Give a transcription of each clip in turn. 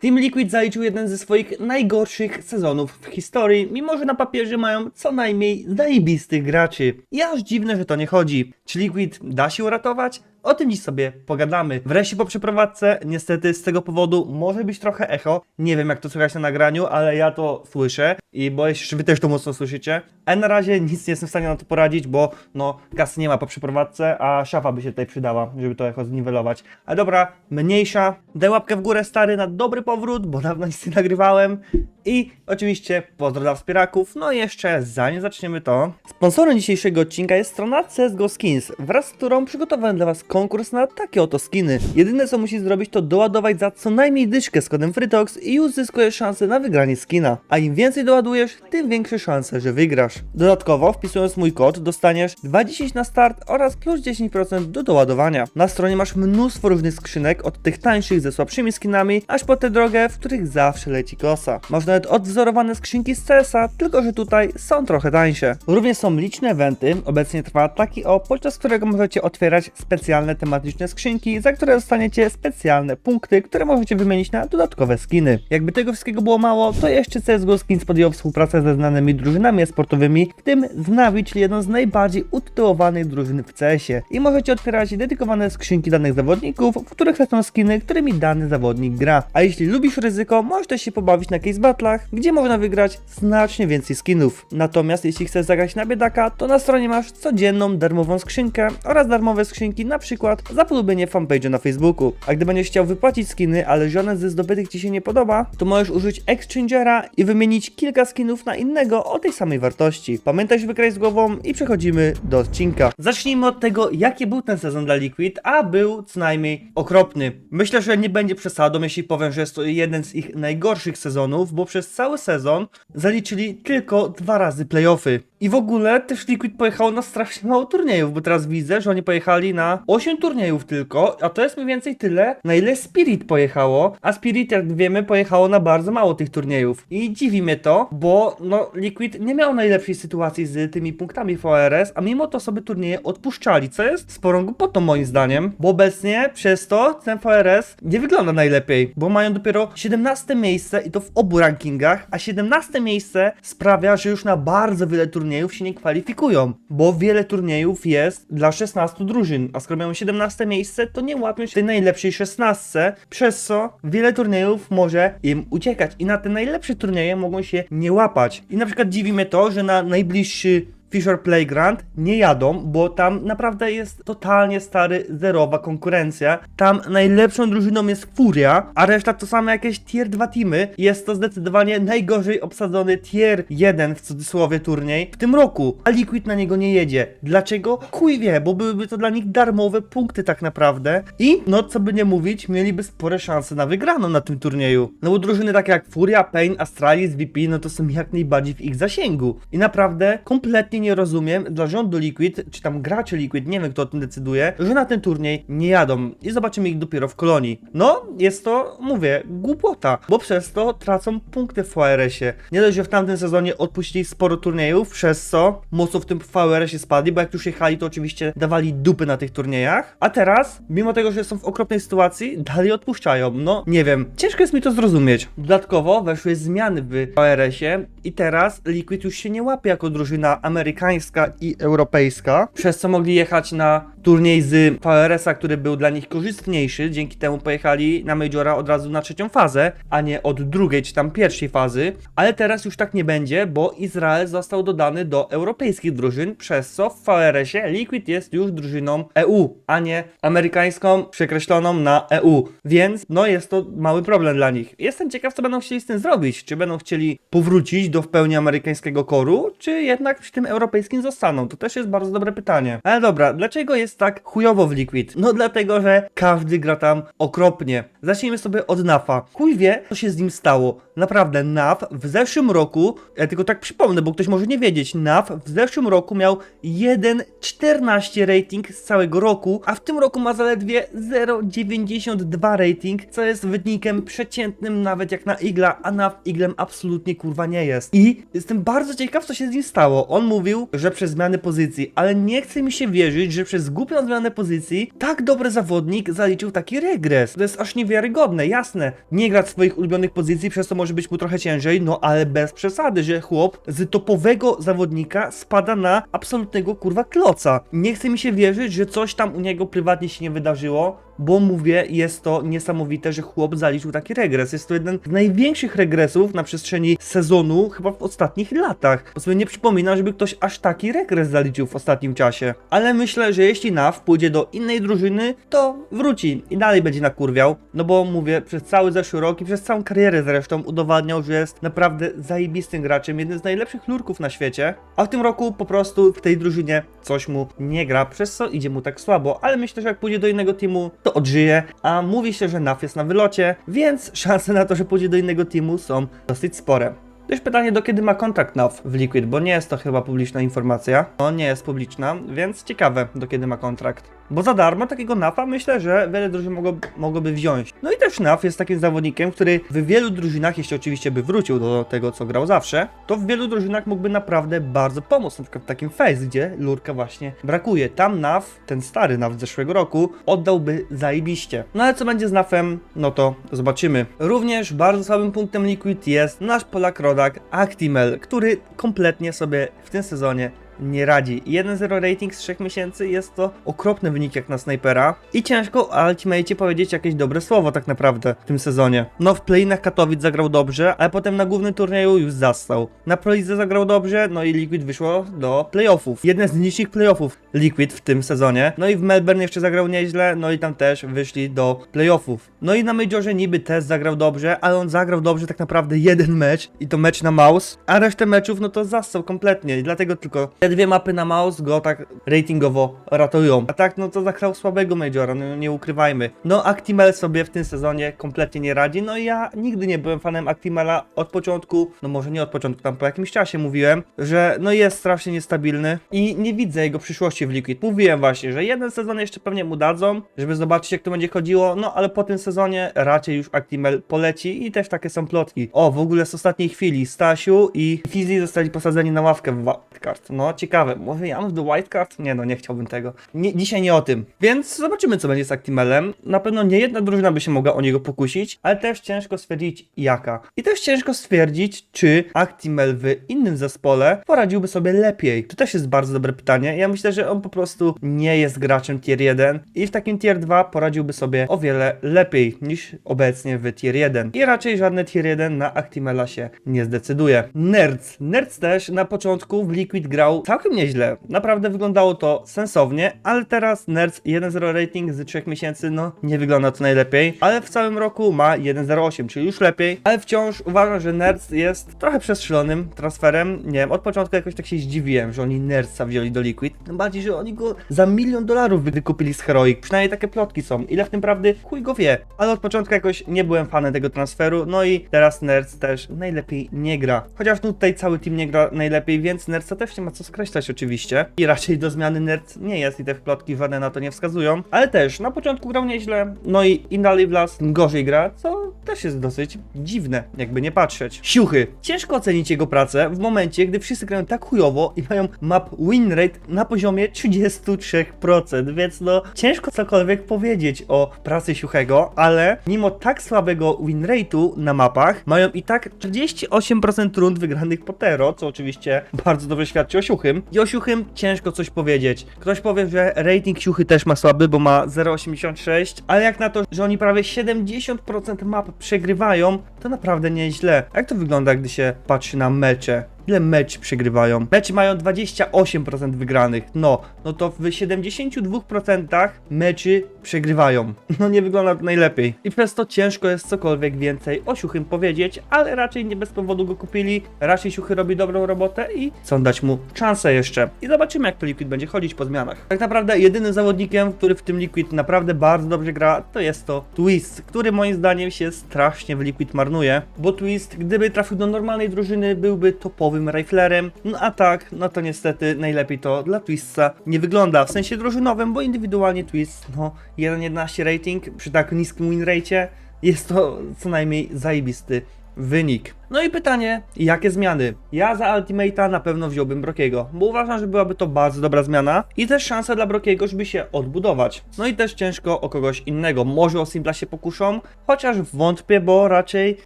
Team Liquid zaliczył jeden ze swoich najgorszych sezonów w historii, mimo że na papierze mają co najmniej zajebistych graczy. I aż dziwne, że to nie chodzi. Czy Liquid da się uratować? O tym dziś sobie pogadamy. Wreszcie po przeprowadzce, niestety z tego powodu może być trochę echo. Nie wiem jak to słychać na nagraniu, ale ja to słyszę i boję się, że wy też to mocno słyszycie. A na razie nic nie jestem w stanie na to poradzić, bo no kasy nie ma po przeprowadzce, a szafa by się tutaj przydała, żeby to echo zniwelować. Ale dobra, mniejsza. Daj łapkę w górę stary na dobry powrót, bo dawno nic nie nagrywałem. I oczywiście pozdro dla wspieraków. No i jeszcze zanim zaczniemy to, sponsorem dzisiejszego odcinka jest strona CSGO Skins, wraz z którą przygotowałem dla was konkurs na takie oto skiny. Jedyne co musisz zrobić to doładować za co najmniej dyszkę z kodem FRITOX i już zyskujesz szansę na wygranie skina. A im więcej doładujesz, tym większe szanse, że wygrasz. Dodatkowo wpisując mój kod dostaniesz 2,10 na start oraz plus 10% do doładowania. Na stronie masz mnóstwo różnych skrzynek, od tych tańszych ze słabszymi skinami, aż po te drogie, w których zawsze leci kosa. Masz nawet odwzorowane skrzynki z CS-a, tylko że tutaj są trochę tańsze. Również są liczne eventy, obecnie trwa taki o, podczas którego możecie otwierać specjalne tematyczne skrzynki, za które dostaniecie specjalne punkty, które możecie wymienić na dodatkowe skiny. Jakby tego wszystkiego było mało, to jeszcze CSGO Skins podjął współpracę ze znanymi drużynami sportowymi, w tym z Navi, czyli jedną z najbardziej utytułowanych drużyn w CS-ie. I możecie otwierać dedykowane skrzynki danych zawodników, w których lecą skiny, którymi dany zawodnik gra. A jeśli lubisz ryzyko, możesz też się pobawić na case battlach, gdzie można wygrać znacznie więcej skinów. Natomiast jeśli chcesz zagrać na biedaka, to na stronie masz codzienną darmową skrzynkę oraz darmowe skrzynki, na przykład za polubienie fanpage'a na Facebooku. A gdy będziesz chciał wypłacić skiny, ale żaden ze zdobytych ci się nie podoba, to możesz użyć Exchangera i wymienić kilka skinów na innego o tej samej wartości. Pamiętaj, żeby grać z głową i przechodzimy do odcinka. Zacznijmy od tego, jaki był ten sezon dla Liquid, a był co najmniej okropny. Myślę, że nie będzie przesadą, jeśli powiem, że jest to jeden z ich najgorszych sezonów, bo przez cały sezon zaliczyli tylko dwa razy playoffy. I w ogóle też Liquid pojechał na strasznie mało turniejów, bo teraz widzę, że oni pojechali na 8 turniejów tylko, a to jest mniej więcej tyle, na ile Spirit pojechało, a Spirit, jak wiemy, pojechało na bardzo mało tych turniejów. I dziwi mnie to, bo no Liquid nie miał najlepszej sytuacji z tymi punktami VRS, a mimo to sobie turnieje odpuszczali, co jest sporą głupotą moim zdaniem, bo obecnie przez to ten VRS nie wygląda najlepiej, bo mają dopiero 17 miejsce i to w obu rankingach, a 17 miejsce sprawia, że już na bardzo wiele turniejów się nie kwalifikują, bo wiele turniejów jest dla 16 drużyn, a skoro mają 17 miejsce, to nie łapią się tej najlepszej 16, przez co wiele turniejów może im uciekać i na te najlepsze turnieje mogą się nie łapać. I na przykład dziwi mnie to, że na najbliższy Fisher Playground nie jadą, bo tam naprawdę jest totalnie stary, zerowa konkurencja. Tam najlepszą drużyną jest Furia, a reszta to same jakieś tier 2 teamy. Jest to zdecydowanie najgorzej obsadzony tier 1 w cudzysłowie turniej w tym roku, a Liquid na niego nie jedzie. Dlaczego? Kuj wie, bo byłyby to dla nich darmowe punkty tak naprawdę i no co by nie mówić, mieliby spore szanse na wygraną na tym turnieju. No bo drużyny takie jak Furia, Pain, Astralis, VP, no to są jak najbardziej w ich zasięgu. I naprawdę kompletnie nie rozumiem dla rządu Liquid, czy tam graczy Liquid, nie wiem kto o tym decyduje, że na ten turniej nie jadą i zobaczymy ich dopiero w kolonii. No, jest to, mówię, głupota, bo przez to tracą punkty w VRS-ie. Nie dość, że w tamtym sezonie odpuścili sporo turniejów, przez co mocno w tym VRS-ie spadli, bo jak już jechali, to oczywiście dawali dupy na tych turniejach, a teraz, mimo tego, że są w okropnej sytuacji, dalej odpuszczają. No, nie wiem, ciężko jest mi to zrozumieć. Dodatkowo weszły zmiany w VRS-ie i teraz Liquid już się nie łapie jako drużyna amerykańska i europejska, przez co mogli jechać na turniej z VRS-a, który był dla nich korzystniejszy, dzięki temu pojechali na Majora od razu na trzecią fazę, a nie od drugiej czy tam pierwszej fazy, ale teraz już tak nie będzie, bo Izrael został dodany do europejskich drużyn, przez co w VRS-ie Liquid jest już drużyną EU, a nie amerykańską przekreśloną na EU, więc no jest to mały problem dla nich. Jestem ciekaw, co będą chcieli z tym zrobić, czy będą chcieli powrócić do w pełni amerykańskiego koru, czy jednak przy tym europejskim zostaną? To też jest bardzo dobre pytanie. Ale dobra, dlaczego jest tak chujowo w Liquid? No dlatego, że każdy gra tam okropnie. Zacznijmy sobie od Nafa. Chuj wie, co się z nim stało. Naprawdę, Naf w zeszłym roku, ja tylko tak przypomnę, bo ktoś może nie wiedzieć, Naf w zeszłym roku miał 1,14 rating z całego roku, a w tym roku ma zaledwie 0,92 rating, co jest wynikiem przeciętnym nawet jak na Igla, a Naf Iglem absolutnie kurwa nie jest. I jestem bardzo ciekaw, co się z nim stało. On że przez zmiany pozycji, ale nie chce mi się wierzyć, że przez głupią zmianę pozycji tak dobry zawodnik zaliczył taki regres. To jest aż niewiarygodne, jasne. Nie gra swoich ulubionych pozycji, przez to może być mu trochę ciężej, no ale bez przesady, że chłop z topowego zawodnika spada na absolutnego kurwa kloca. Nie chce mi się wierzyć, że coś tam u niego prywatnie się nie wydarzyło, bo mówię, jest to niesamowite, że chłop zaliczył taki regres. Jest to jeden z największych regresów na przestrzeni sezonu, chyba w ostatnich latach. Bo sobie nie przypominam, żeby ktoś aż taki regres zaliczył w ostatnim czasie. Ale myślę, że jeśli NAW pójdzie do innej drużyny, to wróci i dalej będzie nakurwiał. No bo mówię, przez cały zeszły rok i przez całą karierę zresztą udowadniał, że jest naprawdę zajebistym graczem, jeden z najlepszych lurków na świecie. A w tym roku po prostu w tej drużynie coś mu nie gra, przez co idzie mu tak słabo. Ale myślę, że jak pójdzie do innego teamu, to odżyje. A mówi się, że NAF jest na wylocie, więc szanse na to, że pójdzie do innego teamu są dosyć spore. Też pytanie, do kiedy ma kontrakt NAF w Liquid, bo nie jest to chyba publiczna informacja. No, nie jest publiczna, więc ciekawe, do kiedy ma kontrakt. Bo za darmo takiego NAFa myślę, że wiele drużyn mogło, mogłoby wziąć. No i też NAF jest takim zawodnikiem, który w wielu drużynach, jeśli oczywiście by wrócił do tego, co grał zawsze, to w wielu drużynach mógłby naprawdę bardzo pomóc. Na przykład w takim Face, gdzie lurka właśnie brakuje. Tam NAF, ten stary NAF z zeszłego roku, oddałby zajebiście. No ale co będzie z NAFem, no to zobaczymy. Również bardzo słabym punktem Liquid jest nasz Polak rodak Actimel, który kompletnie sobie w tym sezonie nie radzi. 1-0 rating z 3 miesięcy jest to okropny wynik jak na snajpera i ciężko o Ultimate powiedzieć jakieś dobre słowo tak naprawdę w tym sezonie. No w playinach Katowic zagrał dobrze, ale potem na głównym turnieju już zastał. Na Prolidze zagrał dobrze, no i Liquid wyszło do playoffów. Jeden z niższych playoffów Liquid w tym sezonie. No i w Melbourne jeszcze zagrał nieźle, no i tam też wyszli do playoffów. No i na Majorze niby też zagrał dobrze, ale on zagrał dobrze tak naprawdę jeden mecz i to mecz na mouse, a resztę meczów no to zastał kompletnie i dlatego tylko dwie mapy na mouse go tak ratingowo ratują. A tak no to zagrał słabego Majora, no nie ukrywajmy. No Actimel sobie w tym sezonie kompletnie nie radzi, no i ja nigdy nie byłem fanem Actimela od początku, no może nie od początku, tam po jakimś czasie mówiłem, że no jest strasznie niestabilny i nie widzę jego przyszłości w Liquid. Mówiłem właśnie, że jeden sezon jeszcze pewnie mu dadzą, żeby zobaczyć jak to będzie chodziło, no ale po tym sezonie raczej już Actimel poleci i też takie są plotki. O, w ogóle z ostatniej chwili Stasiu i Fizzy zostali posadzeni na ławkę w wildcard. No ciekawe, może ja mam do wildcard? Nie no, nie chciałbym tego. Nie, dzisiaj nie o tym. Więc zobaczymy co będzie z Actimelem. Na pewno nie jedna drużyna by się mogła o niego pokusić, ale też ciężko stwierdzić jaka. I też ciężko stwierdzić, czy Actimel w innym zespole poradziłby sobie lepiej. To też jest bardzo dobre pytanie. Ja myślę, że on po prostu nie jest graczem tier 1 i w takim tier 2 poradziłby sobie o wiele lepiej niż obecnie w tier 1. I raczej żadne tier 1 na Actimela się nie zdecyduje. Nerds. Nerds też na początku w Liquid grał całkiem nieźle. Naprawdę wyglądało to sensownie, ale teraz Nerds 1.0 rating z 3 miesięcy, no nie wygląda to najlepiej, ale w całym roku ma 1.08, czyli już lepiej, ale wciąż uważam, że Nerds jest trochę przestrzelonym transferem. Nie wiem, od początku jakoś tak się zdziwiłem, że oni Nerdsa wzięli do Liquid. Tym bardziej, że oni go za milion dolarów wykupili z Heroic. Przynajmniej takie plotki są. Ile w tym prawdy? Chuj go wie. Ale od początku jakoś nie byłem fanem tego transferu, no i teraz Nerds też najlepiej nie gra. Chociaż tutaj cały team nie gra najlepiej, więc Nerdsa też nie ma co skreślać oczywiście. I raczej do zmiany Nerds nie jest i te plotki żadne na to nie wskazują. Ale też na początku grał nieźle, no i im dalej w las, tym gorzej gra, co też jest dosyć dziwne, jakby nie patrzeć. Siuchy. Ciężko ocenić jego pracę w momencie, gdy wszyscy grają tak chujowo i mają map win rate na poziomie 33%, więc no ciężko cokolwiek powiedzieć o pracy Siuchego, ale mimo tak słabego win rate'u na mapach, mają i tak 48% rund wygranych po Tero, co oczywiście bardzo dobrze świadczy o Siuchym. I o Siuchym ciężko coś powiedzieć. Ktoś powie, że rating Siuchy też ma słaby, bo ma 0,86, ale jak na to, że oni prawie 70% map przegrywają, to naprawdę nieźle. Jak to wygląda, gdy się patrzy na mecze? Ile mecz przegrywają? Mecze mają 28% wygranych. No, no to w 72% meczy przegrywają. No nie wygląda to najlepiej. I przez to ciężko jest cokolwiek więcej o Siuchym powiedzieć, ale raczej nie bez powodu go kupili. Raczej Siuchy robi dobrą robotę i chcą dać mu szansę jeszcze. I zobaczymy jak to Liquid będzie chodzić po zmianach. Tak naprawdę jedynym zawodnikiem, który w tym Liquid naprawdę bardzo dobrze gra, to jest to Twist, który moim zdaniem się strasznie w Liquid marnuje, bo Twist, gdyby trafił do normalnej drużyny, byłby topowym riflerem, no a tak, no to niestety najlepiej to dla Twistsa nie wygląda, w sensie drużynowym, bo indywidualnie Twist, no 1.11 rating przy tak niskim win rate jest to co najmniej zajebisty wynik. No i pytanie, jakie zmiany? Ja za Ultimate'a na pewno wziąłbym Brokiego, bo uważam, że byłaby to bardzo dobra zmiana i też szansa dla Brokiego, żeby się odbudować. No i też ciężko o kogoś innego. Może o Simpla się pokuszą, chociaż wątpię, bo raczej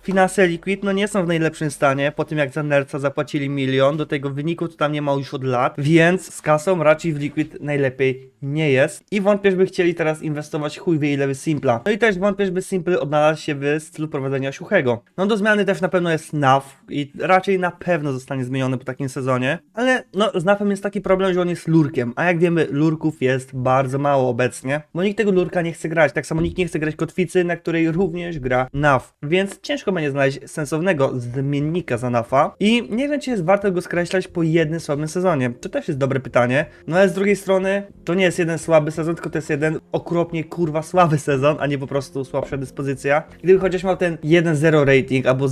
finanse Liquid no nie są w najlepszym stanie, po tym jak za Nerca zapłacili milion, do tego wyniku to tam nie ma już od lat, więc z kasą raczej w Liquid najlepiej nie jest i wątpię, żeby chcieli teraz inwestować chuj wie ile w Simpla. No i też wątpię, żeby Simple odnalazł się w stylu prowadzenia Siuchego. No do zmiany też na pewno jest NAV i raczej na pewno zostanie zmieniony po takim sezonie, ale no z NAVem jest taki problem, że on jest lurkiem, a jak wiemy lurków jest bardzo mało obecnie, bo nikt tego lurka nie chce grać, tak samo nikt nie chce grać kotwicy, na której również gra NAV, więc ciężko będzie znaleźć sensownego zmiennika za NAVa i nie wiem czy jest warto go skreślać po jednym słabym sezonie, to też jest dobre pytanie, no ale z drugiej strony to nie jest jeden słaby sezon, tylko to jest jeden okropnie kurwa słaby sezon, a nie po prostu słabsza dyspozycja. Gdyby chociaż miał ten 1.0 rating albo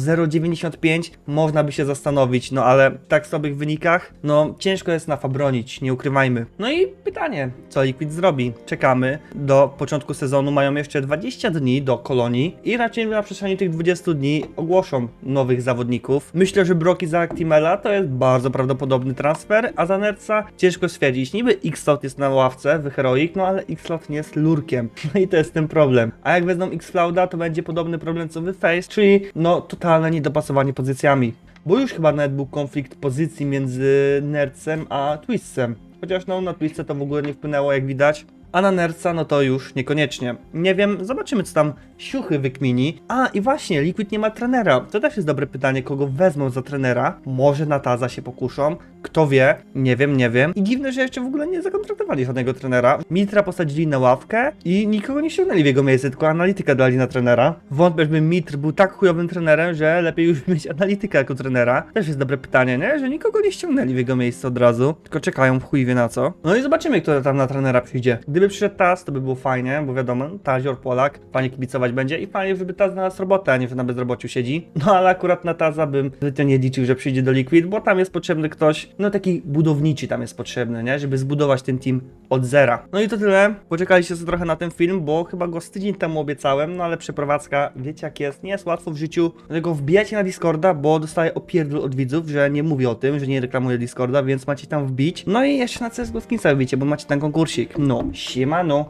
0.95, można by się zastanowić, no ale w tak słabych wynikach, no ciężko jest Nafa bronić, nie ukrywajmy. No i pytanie, co Liquid zrobi? Czekamy do początku sezonu, mają jeszcze 20 dni do kolonii i raczej na przestrzeni tych 20 dni ogłoszą nowych zawodników. Myślę, że Broki za Actimela to jest bardzo prawdopodobny transfer, a za Nerca ciężko stwierdzić. Niby X-Slot jest na ławce w Heroic, no ale X-Slot nie jest lurkiem. No i to jest ten problem. A jak wezmą X-Clouda, to będzie podobny problem co w Face, czyli no totalne niedopasowanie pozycjami. Bo już chyba nawet był konflikt pozycji między Nercem a Twistem. Chociaż no na Twistce to w ogóle nie wpłynęło jak widać. A na Nerca no to już niekoniecznie. Nie wiem, zobaczymy co tam siuchy wykmini. A i właśnie, Liquid nie ma trenera. To też jest dobre pytanie, kogo wezmą za trenera. Może na Taza się pokuszą. Kto wie? Nie wiem, nie wiem. I dziwne, że jeszcze w ogóle nie zakontraktowali żadnego trenera. Mitra posadzili na ławkę i nikogo nie ściągnęli w jego miejsce, tylko analityka dali na trenera. Wątpię, żeby Mitr był tak chujowym trenerem, że lepiej już mieć analityka jako trenera. Też jest dobre pytanie, nie? Że nikogo nie ściągnęli w jego miejsce od razu, tylko czekają w chuj wie na co. No i zobaczymy, kto tam na trenera przyjdzie. Gdyby przyszedł Taz, to by było fajnie, bo wiadomo, Tazior Polak, fajnie kibicować będzie i fajnie, żeby Taz znalazł robotę, a nie, że na bezrobociu siedzi. No ale akurat na Taza bym zbytnio nie liczył, że przyjdzie do Liquid, bo tam jest potrzebny ktoś, no taki budowniczy tam jest potrzebny, nie? Żeby zbudować ten team od zera. No i to tyle. Poczekaliście sobie trochę na ten film, bo chyba go z tydzień temu obiecałem, no ale przeprowadzka, wiecie jak jest, nie jest łatwo w życiu. Dlatego wbijajcie na Discorda, bo dostaję opierdol od widzów, że nie mówię o tym, że nie reklamuję Discorda, więc macie tam wbić. No i jeszcze na CSGO Skinsa wbicie, bo macie tam konkursik. No, Shimano.